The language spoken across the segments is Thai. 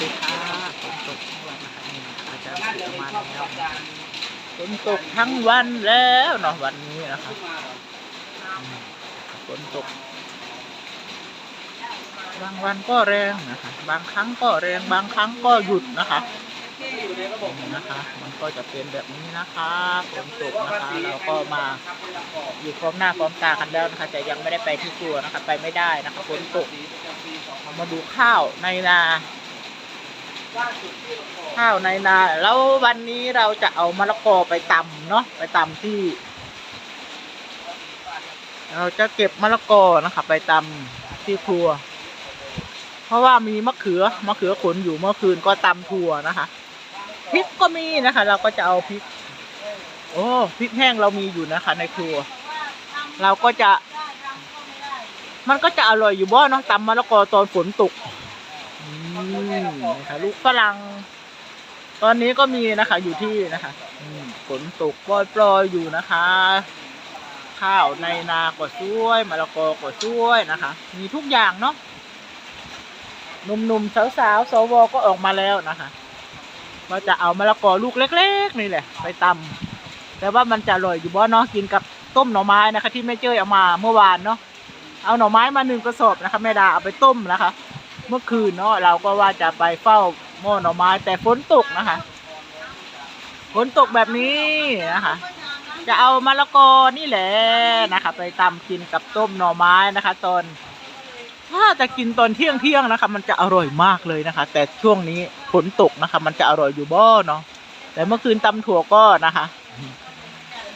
ดีค่ะฝนตกทั้งวันนะคะนี่อาจารย์ประมาณแล้วฝนตกทั้งวันแล้วเนาะวันนี้นะคะฝนตก บางวันก็แรงนะคะ บางครั้งก็แรงบางครั้งก็หยุดนะคะนี่นะคะ มันก็จะเป็นแบบนี้นะคะฝนตกนะคะเราก็มาอยู่พร้อมหน้าพร้อมตากันแล้วนะคะ แต่ยังไม่ได้ไปที่ครัวนะคะ ไปไม่ได้นะคะฝนตกมาดูข้าวในนา ข้าวในนา แล้ววันนี้เราจะเอามะละกอไปตำเนาะไปตำที่ เราจะเก็บมะละกอนะคะไปตำที่ครัว เพราะว่ามีมะเขือมะเขือขนอยู่เมื่อคืนก็ตำถั่วนะคะพริกก็มีนะคะ เราก็จะเอาพริก โอ้พริกแห้งเรามีอยู่นะคะ ในครัว เราก็จะ มันก็จะอร่อยอยู่บ่เนาะตำมะละกอตอนฝนตก อืมนะคะลูกฝรั่ง ตอนนี้ก็มีนะคะ อยู่ที่นะคะอืมฝนตกปล่อยๆอยู่นะคะ ข้าวในนาก็ช่วยมะละกอก็ช่วยนะคะ มีทุกอย่างเนาะหนุ่มๆสาวๆสวก็ออกมาแล้วนะคะเราจะเอามะละกอลูกเล็ก ๆ นี่แหละ ไปตำแต่ว่ามันจะอร่อยอยู่บ่เนาะกินกับต้มหน่อไม้นะคะ ที่แม่เจ้ยเอามาเมื่อวานเนาะเอาหน่อไม้มาหนึ่งกระสอบนะคะแม่ดาเอาไปต้มนะคะ เมื่อคืนเนาะเราก็ว่าจะไปเฝ้าหม้อหน่อไม้แต่ฝนตกนะคะฝนตกแบบนี้นะคะจะเอามะละกอนี่แหละนะคะ ไปตำกินกับต้มหน่อไม้นะคะ ตอนถ้าจะกินตอนเที่ยงเที่ยงนะคะ มันจะอร่อยมากเลยนะคะ แต่ช่วงนี้ฝนตกนะคะ มันจะอร่อยอยู่บ่เนาะแต่เมื่อคืนตำถั่วก็นะคะ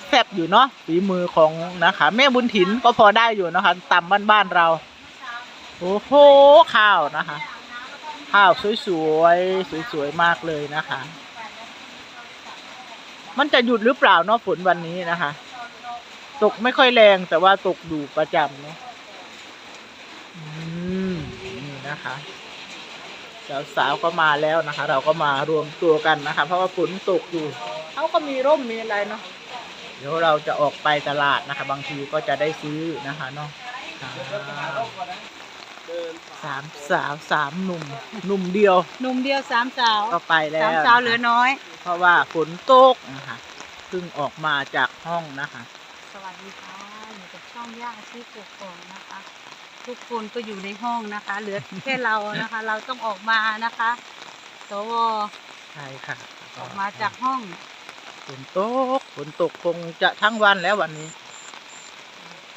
แซ่บอยู่เนาะฝีมือของนะคะ แม่บุญถินก็พอได้อยู่นะคะตำบ้านๆเรา โอ้โห ข้าวนะคะ ข้าวสวยๆ สวยๆ มากเลยนะคะ มันจะหยุดหรือเปล่าเนาะฝนวันนี้นะคะ ตกไม่ค่อยแรงแต่ว่าตกอยู่ประจำเนาะอืมนี่นะคะสาวๆก็มาแล้วนะคะ เราก็มารวมตัวกันนะคะ เพราะว่าฝนตกอยู่เขาก็มีร่มมีอะไรเนาะเดี๋ยวเราจะออกไปตลาดนะคะ บางทีก็จะได้ซื้อนะคะเนาะ สามสาวสามหนุ่มหนุ่มเดียวหนุ่มเดียวสามสาวก็ไปแล้วสามสาวเหลือน้อย เพราะว่าฝนตกนะคะเพิ่งออกมาจากห้องนะคะ สวัสดีค่ะอยู่กับช่องย่าอาชีพกกอกนะคะ ทุกคนก็อยู่ในห้องนะคะ เหลือแค่เรานะคะ เราต้องออกมานะคะสวใช่ค่ะ ออกมาจากห้องฝนตกฝนตกคงจะทั้งวันแล้ววันนี้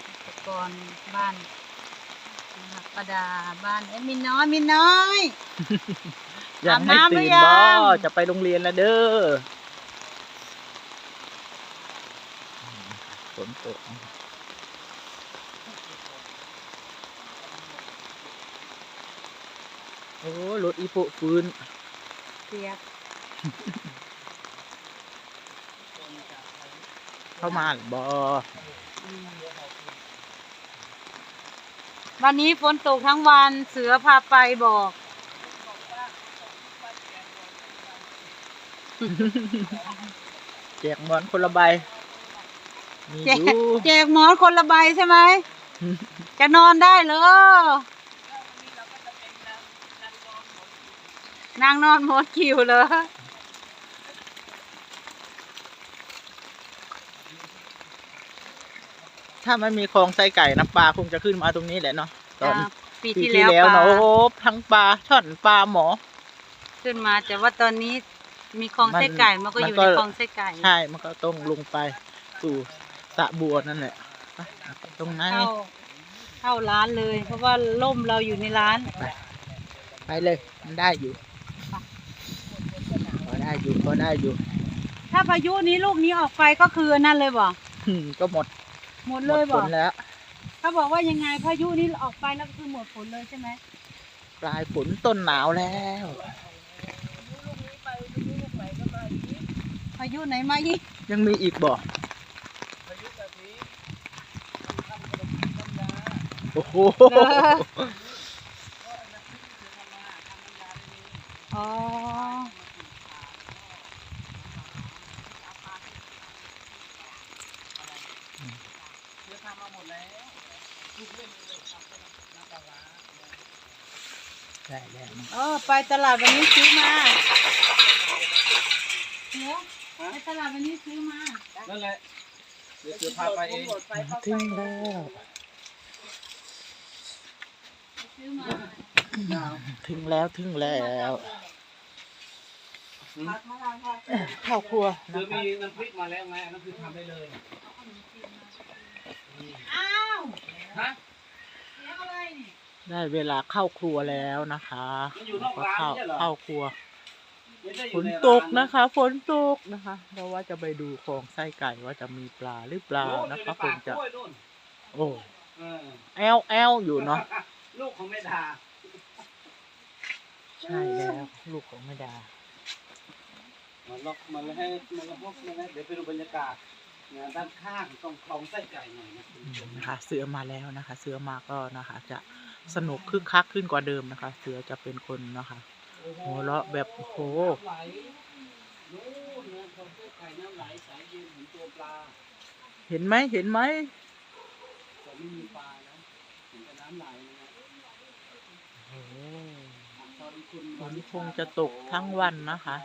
อุปกรณ์บ้านนะคะ ประดาบ้านเอ็มมินน้อยมินน้อยยังไม่อาบน้ำหรืตื่นอยัง บ่จะไปโรงเรียนแล้วเด้อฝนตกโอ้รถอีโปะฟืนเปียกเข้ามาหรือบ่อืม วันนี้ฝนตกทั้งวันเสือพาไปบอก แจกหมอนคนละใบมีแจอกยู่ แจกหมอนคนละใบใช่ไหม จะนอนได้เหรอนางนอนหมดคิวเลย ถ้าไม่มีคลองไส้ไก่น้ำปลาคงจะขึ้นมาตรงนี้แหละเนาะตอนปีปีที่ที่แล้วแล้วปลาเนาะโอ้โหทั้งปลาช่อนปลาหมอ ขึ้นมาแต่ว่าตอนนี้มีคลองมันไส้ไก่มันก็มันอยู่ก็ในคลองไส้ไก่ใช่ มันก็ต้องลงไปสู่สระบัวนั่นแหละไปตรงไหนเข้าเข้าร้านเลย เพราะว่าล่มเราอยู่ในร้าน ไปเลย มันได้อยู่พอได้อยู่พอได้อยู่ถ้าพายุนี้ลูกนี้ออกไปก็คือนั่นเลยบ่ อืมก็หมด หมดหมเลดยฝบ่นแล้ว เขาบอกว่ายังไงพายุนี้ออกไปแล้วก็คือหมดฝนเลยใช่ไหมปลายฝนต้นหนาวแล้ว พายุไหนมาอีกยังมีอีกบ่โอ้โหอ๋อ อได้แล้วนะเออไปตลาดวันนี้ซื้อมาเดี๋ยวไปตลาดวันนี้ซื้อมานั่นแหละเดี๋ยวเสือพาไปเองถึงแล้วซื้อมาถึงแล้วถึงแล้วข้าวครัวเสืนะอคะมีน้ำพริกมาแล้วไงนั่นคือทำได้เลย อ้าวฮะเสียงอะไรนี่ได้เวลาเข้าครัวแล้วนะคะมันอยู่นอกก็ร้านเข้าไม่ใช่เหรอเข้าครัวไม่ใช่อฝยู่นในตร้ากนะคะ ฝนตกนะคะเราว่าจะไปดูคลองไส้ไก่ว่าจะมีปลาหรือเปล่าโอ้นะอยู่คะในคป่างจะกล้วยนู่นโอ้เออแอลแอลอยู่เนาะลูกของแม่ดาใช่แล้วลูกของแม่ดามาล็อกมาแล้วให้มาล็อกมาแล้วเดี๋ยวไปดูบรรยากาศ งานด้านข้างตรงคลองไส้ไก่หน่อยนะคุณผู้ชมนะคะเสือมาแล้วนะคะ เสือมาก็นะคะ จะสนุกคึกคักขึ้นกว่าเดิมนะคะ เสือจะเป็นคนนะคะหัวเราะแบบโอ้โห น้ำไหลนู่นนะคลองไส้ไก่น้ำไหลสายเย็นเห็นตัวปลาเห็นไหมเห็นไหมแต่ไม่มีปลานะเห็นแต่น้ำไหลนะโอ้โหตอนนี้คุณ ฝนคงจะตกทั้งวันนะคะ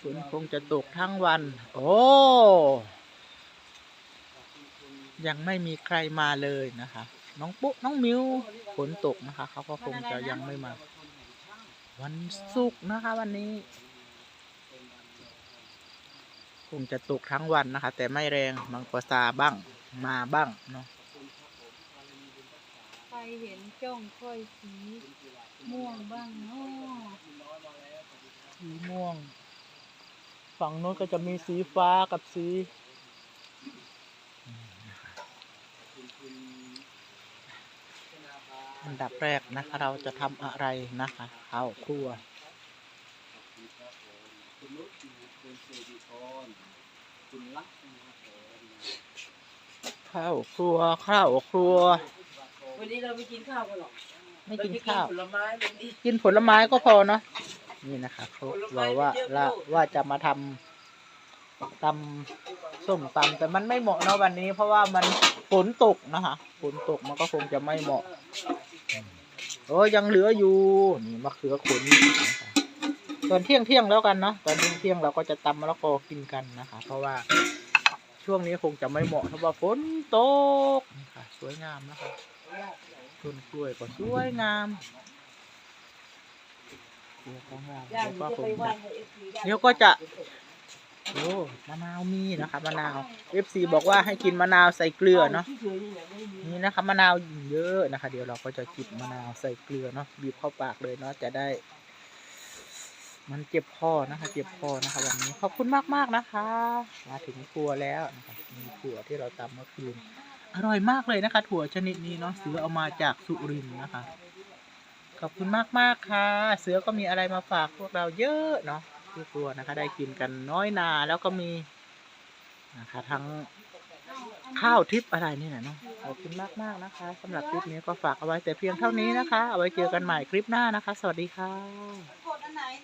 ฝนคงจะตกทั้งวัน โอ้ ยังไม่มีใครมาเลยนะคะ น้องปุ๊น้องมิวฝนตกนะคะเขาก็คงจะยังไม่มา วันศุกร์นะคะ วันนี้ คงจะตกทั้งวันนะคะ แต่ไม่แรงบางกว่าซาบ้าง มาบ้างเนาะใครเห็นจ้องค่อยสีม่วงบ้างเนาะสีม่วง ฝั่งโน้นก็จะมีสีฟ้ากับสี อันดับแรกนะคะ เราจะทำอะไรนะคะข้าวครัวคุณนุชนะครับคุณเซดิคอนคุณลักษณ์นะครับผมข้าวครัวข้าวครัว วันนี้เราไม่กินข้าวกันหรอกไม่เรากินจะข้าว ผลไม้วันนี้ กินผลไม้ก็พอเนาะ นี่นะคะครบผลไม้เราว่าเยอะละลูกว่าจะมาทำตำส้มตำแต่มันไม่เหมาะเนาะวันนี้ เพราะว่ามันฝนตกนะคะฝนตกมันก็คงจะไม่เหมาะโอ้ยยังเหลืออยู่นี่มะเขือขนนะคะตอนเที่ยงเที่ยงๆแล้วกันเนาะตอนเที่ยงเที่ยงๆเราก็จะตำมะละกอกินกันนะคะ เพราะว่าช่วงนี้คงจะไม่เหมาะเพราะว่าฝนตกนี่ค่ะสวยงามนะคะต้นกล้วยก็สวยงาม เดี๋ยวของเราย่าเดี๋ยวงก็จะคงจะไปไหว้ให้เอฟซีได้เดี๋ยวก็จะโอ้มะนาวมีนะคะมะนาว FC บอกว่าให้กินมะนาวใส่เกลือเนาะที่เฉยๆเนี่ยไม่มีนี่นะคะมะนาวเยอะนะคะ เดี๋ยวเราก็จะจิบมะนาวใส่เกลือเนาะบีบเข้าปากเลยเนาะจะได้ มันเจ็บคอนะคะ เจ็บคอนะคะวันนี้ขอบคุณมากมากๆนะคะ มาถึงครัวแล้วนะคะมีถั่วที่เราตำเมื่อคืนอร่อยมากเลยนะคะ ถั่วชนิดนี้เนาะเสือเอามาจากสุรินทร์นะคะ ขอบคุณมากมากค่ะ เสือก็มีอะไรมาฝากพวกเราเยอะเนาะที่ครัวนะคะ ได้กินกันน้อยนาแล้วก็มีนะคะ ทั้งข้าวทิพอะไรนี่นะเนาะขอบคุณมากมากนะคะสำหรับคลิปนี้ก็ฝากเอาไว้แต่เพียงเท่านี้นะคะ เอาไว้เจอกันใหม่คลิปหน้านะคะ สวัสดีค่ะ